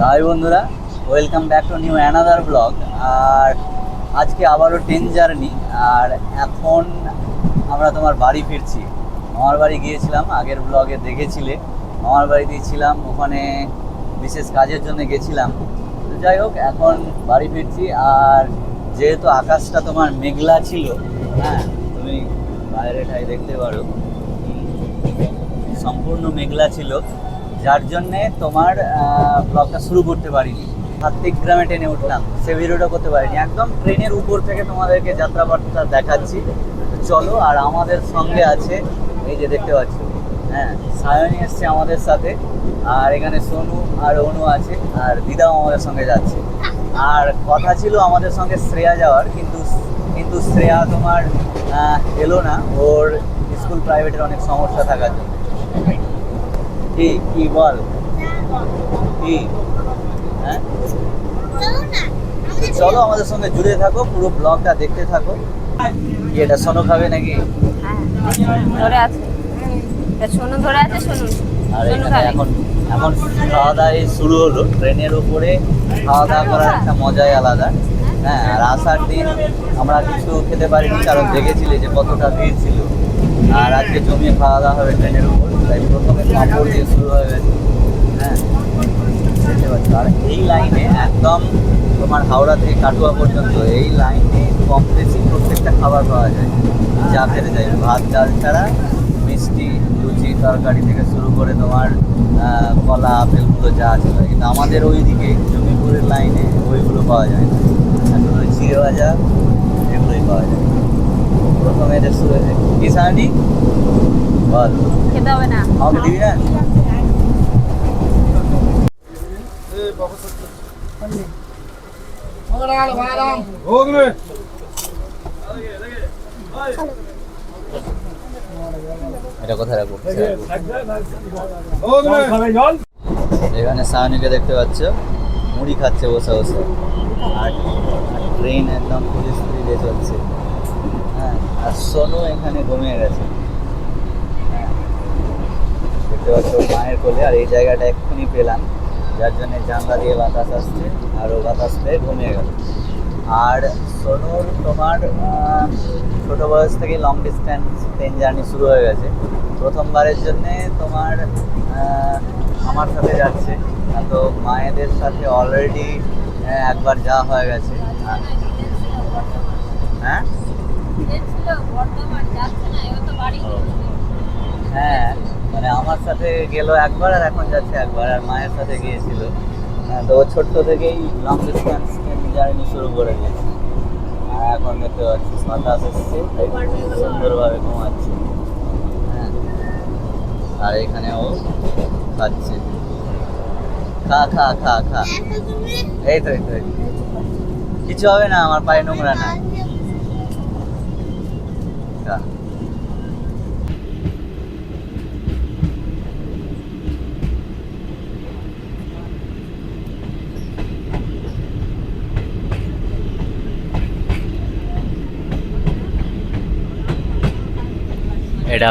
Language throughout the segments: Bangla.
হাই বন্ধুরা welcome back to new another blog আর আজকে আবারও ট্রেন জার্নি আর এখন আমরা তোমার বাড়ি ফিরছি। মামার বাড়ি গিয়েছিলাম, আগের ব্লগে দেখেছিলে। মামার বাড়িতেই ছিলাম, ওখানে বিশেষ কাজের জন্য গেছিলাম। তো যাই হোক, এখন বাড়ি ফিরছি, আর যেহেতু আকাশটা তোমার মেঘলা ছিল হ্যাঁ তুমি বাইরে ঠাই দেখতে পারো। সম্পূর্ণ মেঘলা ছিল। যার জন্যে তোমার ব্লগটা শুরু করতে পারিনি। হাত্তিক গ্রামে ট্রেনে উঠলাম, সে ভিডিওটা করতে পারিনি। একদম ট্রেনের উপর থেকে তোমাদেরকে যাত্রাপাঠটা দেখাচ্ছি। চলো, আর আমাদের সঙ্গে আছে, এই যে দেখতে পাচ্ছ হ্যাঁ সায়নী এসছে আমাদের সাথে, আর এখানে সোনু আর অনু আছে, আর দিদাও আমাদের সঙ্গে যাচ্ছে। আর কথা ছিল আমাদের সঙ্গে শ্রেয়া যাওয়ার, কিন্তু কিন্তু শ্রেয়া তোমার এলো না। ওর স্কুল প্রাইভেটের অনেক সমস্যা থাকার জন্য। কি কি বল কি হ্যাঁ? চলো আমাদের সঙ্গে জুড়ে থাকো পুরো ব্লগটা দেখতে থাকো। এটা সোনো খাবে নাকি? হ্যাঁ ধরে আছে। তা ধরে আছে শুনুন আর এখানে এখন এখন খাওয়া দাওয়া শুরু হলো। ট্রেনের উপরে খাওয়া দাওয়া করার একটা মজাই আলাদা। হ্যাঁ আর আসার দিন আমরা কিছু খেতে পারিনি কারণ দেখেছিলে যে কতটা ভিড় ছিল। আর আজকে জমিয়ে খাওয়া দাওয়া হবে ট্রেনের উপর, তাই প্রথমে পাঁপড় দিয়ে শুরু গেছে হ্যাঁ আর এই লাইনে একদম তোমার হাওড়া থেকে কাটুয়া পর্যন্ত এই লাইনে কম বেশি প্রত্যেকটা খাবার পাওয়া যায়। যা খেতে যায়। ভাত, ডাল ছাড়া মিষ্টি, লুচি, তরকারি থেকে শুরু করে তোমার কলা, আপেলগুলো যা আছে কিন্তু আমাদের ওইদিকে জমিপুরের লাইনে ওইগুলো পাওয়া যায় না। এখন ওই চিড়ে ভাজা, এগুলোই পাওয়া যায়। প্রথমে এদের শুরু হয়েছে কি সানি বল। খেতে হবে না। আমাকে দিবি এটা কোথায় রাখব? এখানে সাহানিকে দেখতে পাচ্ছ। মুড়ি খাচ্ছে বসে বসে। আর ট্রেন একদম পুলিশ চলছে। হ্যাঁ আর সোনু এখানে ঘুমিয়ে গেছে। হ্যাঁ মায়ের কোলে, আর এই জায়গাটা এক্ষুনি পেলাম। যার জন্য জানলা দিয়ে বাতাস আসছে, আর ও বাতাস পেয়ে ঘুমিয়ে গেল। আর সোনুর তোমার ছোট বয়স থেকে লং ডিস্টেন্স ট্রেন জার্নি শুরু হয়ে গেছে। প্রথমবারের জন্যে তোমার আমার সাথে যাচ্ছে। তো মায়েদের সাথে অলরেডি একবার যাওয়া হয়ে গেছে। হ্যাঁ? হ্যাঁ মানে আমার সাথে গেল একবার আর এখন যাচ্ছে একবার, আর মায়ের সাথে গিয়েছিল। তো ও ছোট্ট থেকেই লং ডিস্টেন্স জার্নি শুরু করে দিয়েছে। আর এখন দেখতে পাচ্ছি বাতাস এসছে সুন্দরভাবে ঘুমাচ্ছে। হ্যাঁ আর এখানে ও খাচ্ছে। খা খা খা খা। এই তো এই তো। কিছু হবে না, আমার পায়ে নোংরা না এটা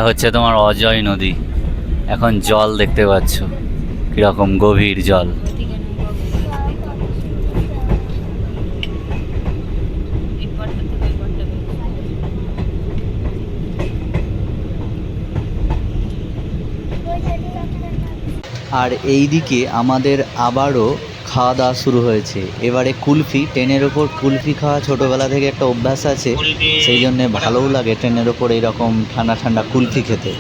হচ্ছে তোমার অজয় নদী। এখন জল দেখতে পাচ্ছ। কীরকম গভীর জল। আর এই দিকে আমাদের আবারও খাওয়া দাওয়া শুরু হয়েছে। এবারে কুলফি, ট্রেনের ওপর কুলফি খাওয়া ছোটোবেলা থেকে একটা অভ্যাস আছে, সেই জন্যে ভালোও লাগে ট্রেনের ওপর এইরকম ঠান্ডা ঠান্ডা কুলফি খেতে।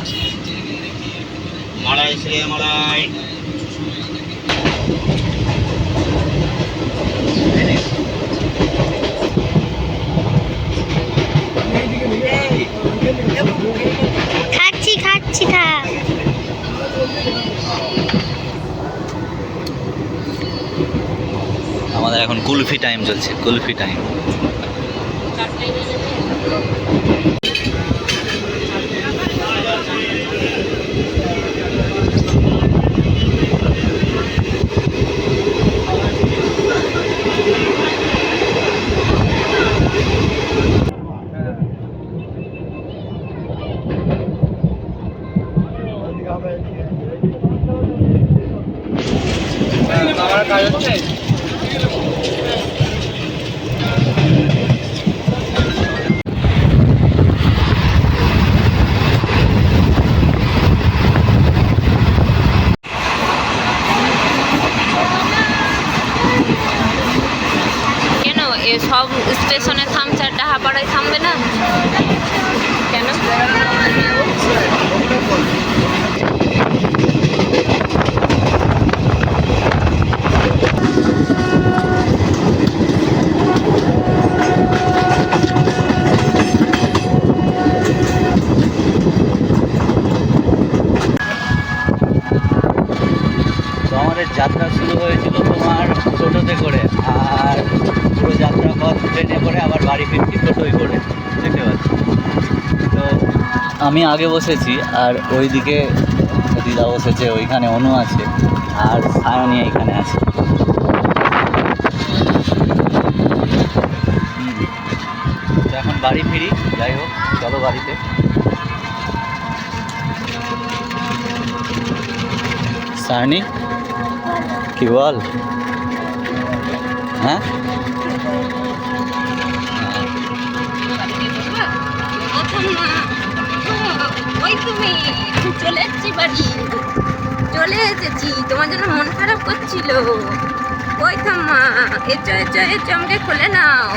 মালাই ছেলে মালাই খাচ্ছি খাচ্ছি থাক আমাদের এখন কুলফি টাইম চলছে কুলফি টাইম আমার কাজ কেন ডাহাপাড়ায় থামবে না? কেন? যাত্রা শুরু হয়েছিল তোমার টোটোতে করে আর ট্রেনে করে আবার বাড়ি ফিরছি, টোটোই করে। দেখতে পাচ্ছি। তো আমি আগে বসেছি, আর ওইদিকে দিদা বসেছে, ওইখানে অনু আছে, আর সায়নী এখানে আছে। এখন বাড়ি ফিরি, যাই হোক, চলো বাড়িতে। সায়নী, কি বল? হ্যাঁ? খারাপ করছিল। ওই থাম্মা এচো এচো এচো আমাকে খুলে নাও।